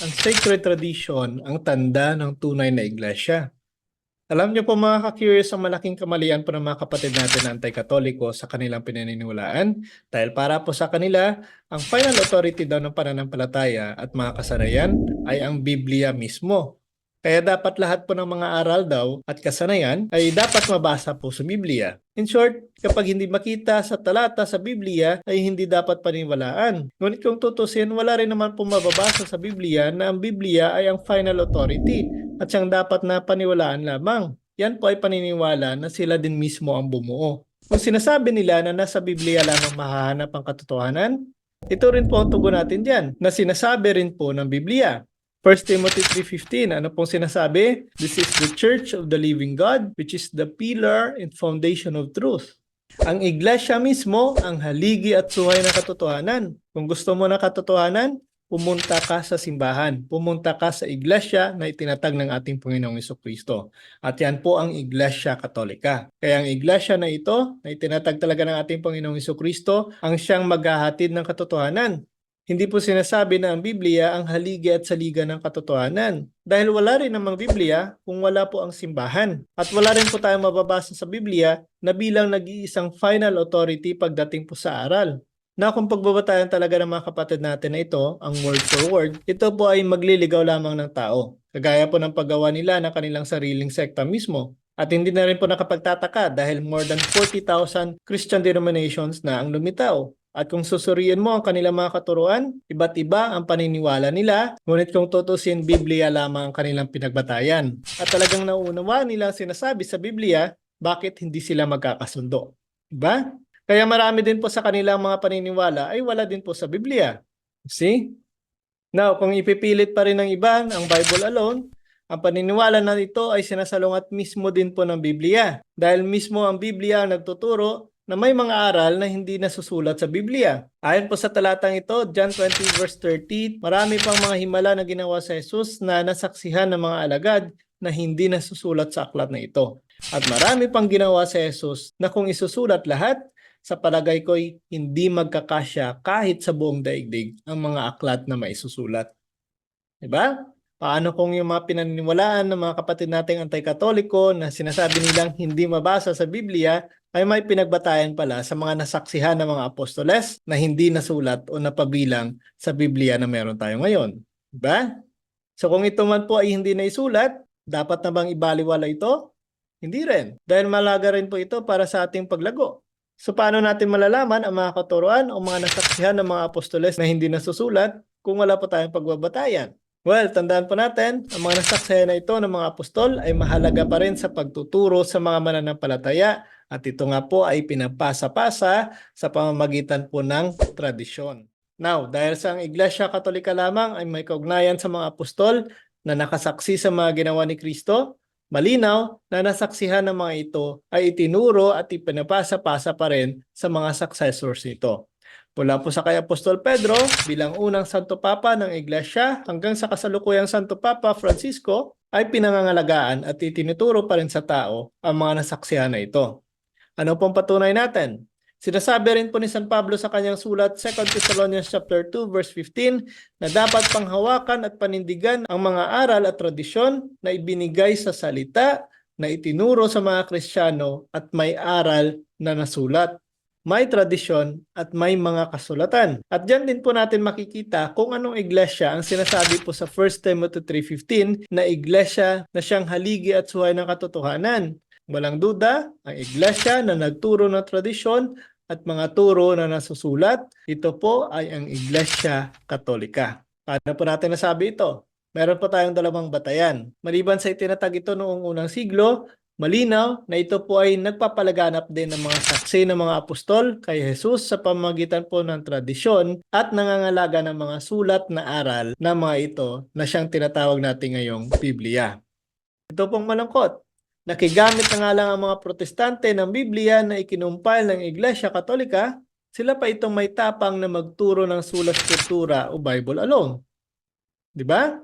Ang sacred tradition ang tanda ng tunay na iglesia. Alam niyo po mga ka-curious ang malaking kamalian po ng mga kapatid natin na anti-katoliko sa kanilang pinaniniwalaan dahil para po sa kanila, ang final authority daw ng pananampalataya at mga kasanayan ay ang Biblia mismo. Kaya dapat lahat po ng mga aral daw at kasanayan ay dapat mabasa po sa Biblia. In short, kapag hindi makita sa talata sa Biblia ay hindi dapat paniwalaan. Ngunit kung tutusin, wala rin naman po mababasa sa Biblia na ang Biblia ay ang final authority at siyang dapat na paniwalaan lamang. Yan po ay paniniwala na sila din mismo ang bumuo. Kung sinasabi nila na nasa Biblia lamang mahahanap ang katotohanan, ito rin po ang tugon natin dyan, na sinasabi rin po ng Biblia. 1 Timothy 3.15, ano pong sinasabi? This is the church of the living God, which is the pillar and foundation of truth. Ang iglesia mismo, ang haligi at suhay na katotohanan. Kung gusto mo na katotohanan, pumunta ka sa simbahan. Pumunta ka sa iglesia na itinatag ng ating Panginoong Kristo. At yan po ang Iglesia Katolika. Kaya ang iglesia na ito, na itinatag talaga ng ating Panginoong Kristo, ang siyang maghahatid ng katotohanan. Hindi po sinasabi na ang Biblia ang haligi at saliga ng katotohanan. Dahil wala rin namang Biblia kung wala po ang simbahan. At wala rin po tayong mababasa sa Biblia na bilang nag-iisang final authority pagdating po sa aral. Na kung pagbabatayan talaga ng mga kapatid natin na ito, ang word for word, ito po ay magliligaw lamang ng tao. Kagaya po ng paggawa nila ng kanilang sariling sekta mismo. At hindi na rin po nakapagtataka dahil more than 40,000 Christian denominations na ang lumitaw. At kung susuriin mo ang kanilang mga katuruan, iba't iba ang paniniwala nila, ngunit kung tutusin, Biblia lamang ang kanilang pinagbatayan. At talagang nauunawaan nila sinasabi sa Biblia, bakit hindi sila magkakasundo. Diba? Kaya marami din po sa kanilang mga paniniwala ay wala din po sa Biblia. See? Now, kung ipipilit pa rin ng iba ang Bible alone, ang paniniwala na ito ay sinasalungat mismo din po ng Biblia. Dahil mismo ang Biblia ang nagtuturo na may mga aral na hindi nasusulat sa Biblia. Ayon po sa talatang ito, John 20 verse 30, marami pang mga himala na ginawa sa Jesus na nasaksihan ng mga alagad na hindi nasusulat sa aklat na ito. At marami pang ginawa sa Jesus na kung isusulat lahat, sa palagay ko'y hindi magkakasya kahit sa buong daigdig ang mga aklat na maisusulat. Diba? Paano kung yung mga pinaniniwalaan ng mga kapatid nating anti-katoliko na sinasabi nilang hindi mabasa sa Biblia ay may pinagbatayan pala sa mga nasaksihan ng mga apostoles na hindi nasulat o napabilang sa Biblia na meron tayo ngayon. Diba? So kung ito man po ay hindi naisulat, dapat na bang ibaliwala ito? Hindi rin. Dahil malaga rin po ito para sa ating paglago. So paano natin malalaman ang mga katuruan o mga nasaksihan ng mga apostoles na hindi nasusulat kung wala po tayong pagbabatayan? Well, tandaan po natin, ang mga nasaksihan na ito ng mga apostol ay mahalaga pa rin sa pagtuturo sa mga mananampalataya at ito nga po ay pinapasa-pasa sa pamamagitan po ng tradisyon. Now, dahil sa ang Iglesia Katolika lamang ay may kaugnayan sa mga apostol na nakasaksi sa mga ginawa ni Kristo, malinaw na nasaksihan ng mga ito ay itinuro at ipinapasa-pasa pa rin sa mga successors nito. Mula po sa kay Apostol Pedro bilang unang Santo Papa ng Iglesia hanggang sa kasalukuyang Santo Papa Francisco ay pinangangalagaan at itinuturo pa rin sa tao ang mga nasaksihan na ito. Ano pong patunay natin? Sinasabi rin po ni San Pablo sa kanyang sulat 2 Thessalonians chapter 2 verse 15 na dapat panghawakan at panindigan ang mga aral at tradisyon na ibinigay sa salita na itinuro sa mga Kristiyano at may aral na nasulat may tradisyon at may mga kasulatan. At dyan din po natin makikita kung anong iglesia ang sinasabi po sa 1 Timothy 3.15 na iglesia na siyang haligi at suhay ng katotohanan. Walang duda, ang iglesia na nagturo ng tradisyon at mga turo na nasusulat, ito po ay ang Iglesia Katolika. Paano po natin nasabi ito? Meron po tayong dalawang batayan. Maliban sa itinatag ito noong unang siglo, malinaw na ito po ay nagpapalaganap din ng mga saksi ng mga apostol kay Jesus sa pamamagitan po ng tradisyon at nangangalaga ng mga sulat na aral na mga ito na siyang tinatawag natin ngayong Biblia. Ito pong malungkot. Nakigamit na nga lang ang mga protestante ng Biblia na ikinumpile ng Iglesia Katolika, sila pa itong may tapang na magturo ng sulat scriptura o Bible alone. Di ba?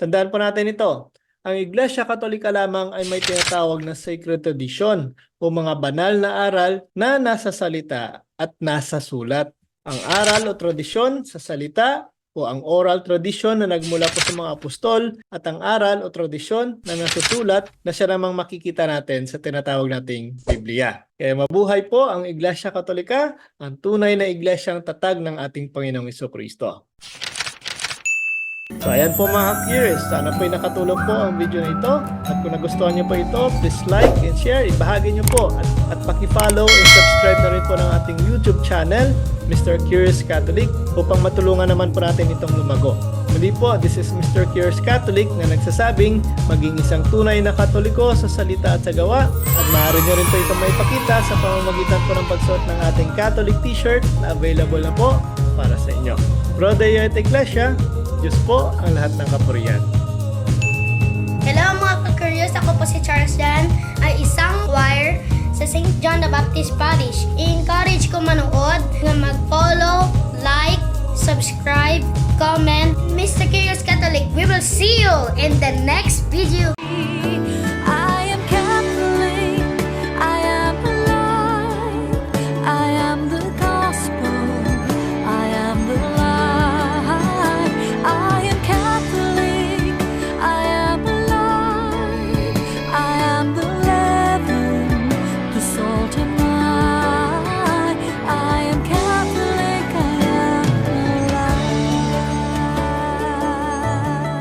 Tandaan po natin ito. Ang Iglesia Katolika lamang ay may tinatawag na sacred tradition o mga banal na aral na nasa salita at nasa sulat. Ang aral o tradisyon sa salita o ang oral tradition na nagmula po sa mga apostol at ang aral o tradisyon na nasusulat na siya namang makikita natin sa tinatawag nating Biblia. Kaya mabuhay po ang Iglesia Katolika, ang tunay na iglesyang tatag ng ating Panginoong Kristo. So ayan po mga curious, sana po ay nakatulong po ang video na ito at kung nagustuhan niyo po ito, please like and share, ibahagi niyo po at, at paki-follow and subscribe na rin po ng ating YouTube channel, Mr. Curious Catholic upang matulungan naman po natin itong lumago. Muli po, this is Mr. Curious Catholic na nagsasabing maging isang tunay na katoliko sa salita at sa gawa at maaari niyo rin po itong maipakita sa pamamagitan po ng pagsuot ng ating Catholic t-shirt na available na po para sa inyo. Pro et Iglesia, Diyos po ang lahat ng kapurian. Hello mga ka-curious, ako po si Charles Jan, ay isang choir sa St. John the Baptist Parish. I-encourage ko manood na mag-follow, like, subscribe, comment. Mr. Curious Catholic, we will see you in the next video.